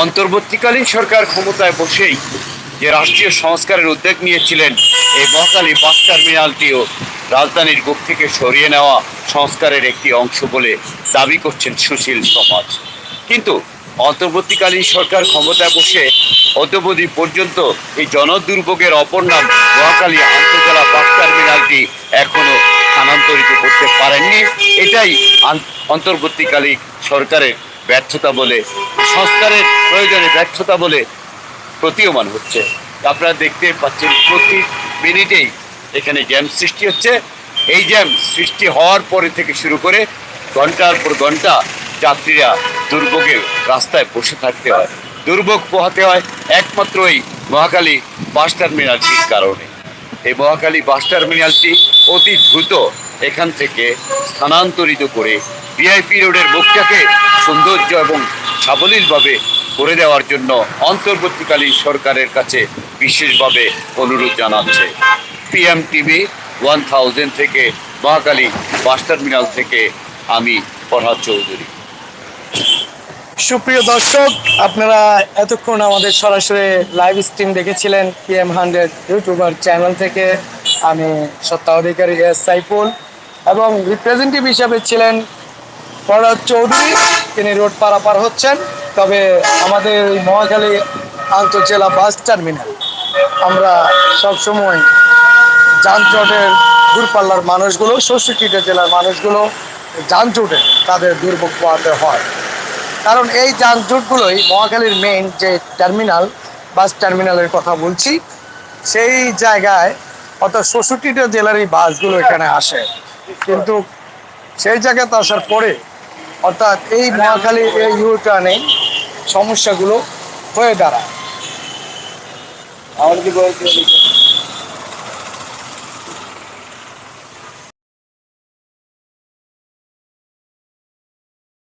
অন্তর্বর্তীকালীন সরকার ক্ষমতায় বসেই যে রাষ্ট্রীয় সংস্কারের উদ্যোগ নিয়েছিলেন, এই মহাকালী বাস টার্মিনালটিও রাজধানীর বুক থেকে সরিয়ে নেওয়া সংস্কারের একটি অংশ বলে দাবি করছেন সুশীল সমাজ। কিন্তু অন্তর্বর্তীকালীন সরকার ক্ষমতায় বসে অদ্যবধি পর্যন্ত এই জনদুর্ভোগের অপর নাম মহাকালী আন্তর্জেলা বাস টার্মিনালটি এখনও স্থানান্তরিত করতে পারেননি। এটাই অন্তর্বর্তীকালীন সরকারের ব্যর্থতা বলে, সংস্কারের প্রয়োজনে ব্যর্থতা বলে প্রতীয়মান হচ্ছে। আপনারা দেখতে পাচ্ছেন প্রতি মিনিটেই এখানে জ্যাম সৃষ্টি হচ্ছে। এই জ্যাম সৃষ্টি হওয়ার পরে থেকে শুরু করে ঘণ্টার পর ঘণ্টা যাত্রীরা দুর্ভোগের রাস্তায় বসে থাকতে হয়। দুর্ভোগ পোহাতে হয় একমাত্র এই মহাকালী বাস টার্মিনালটির কারণে। এই মহাকালী বাস টার্মিনালটি অতি দ্রুত এখান থেকে স্থানান্তরিত করে ভিআইপি রোডের মুখটাকে সৌন্দর্য এবং সাবলীলভাবে করে দেওয়ার জন্য অন্তর্বর্তীকালীন সরকারের কাছে বিশেষভাবে অনুরোধ জানাচ্ছে। পিএম টিভি ওয়ান থাউজেন্ড থেকে মহাকালী বাস টার্মিনাল থেকে আমি ফরহাদ চৌধুরী। সুপ্রিয় দর্শক, আপনারা এতক্ষণ আমাদের সরাসরি লাইভ স্ট্রিম দেখেছিলেন পিএম হান্ড্রেড ইউটিউবার চ্যানেল থেকে। আমি সত্তা অধিকারী এস সাইফুল। এবং রিপ্রেজেন্টেটিভ হিসাবে ছিলেন ফরহাদ চৌধুরী। তিনি রোড পারাপার হচ্ছেন। তবে আমাদের এই মহাখালী আন্তঃজেলা বাস টার্মিনাল, আমরা সবসময় যানজটের দূরপাল্লার মানুষগুলো ষষ্ঠীটা জেলার মানুষগুলো যানজটে তাদের দুর্ভোগ পোহাতে হয়। কারণ এই যানজটগুলোই মহাখালীর মেইন যে টার্মিনাল বাস টার্মিনালের কথা বলছি, সেই জায়গায় অর্থাৎ ষষট্টিটা জেলার এই বাসগুলো এখানে আসে। কিন্তু সেই জায়গাতে আসার পরে, অর্থাৎ এই মহাখালী এই ইউটার্নে সমস্যাগুলো হয়ে দাঁড়ায়।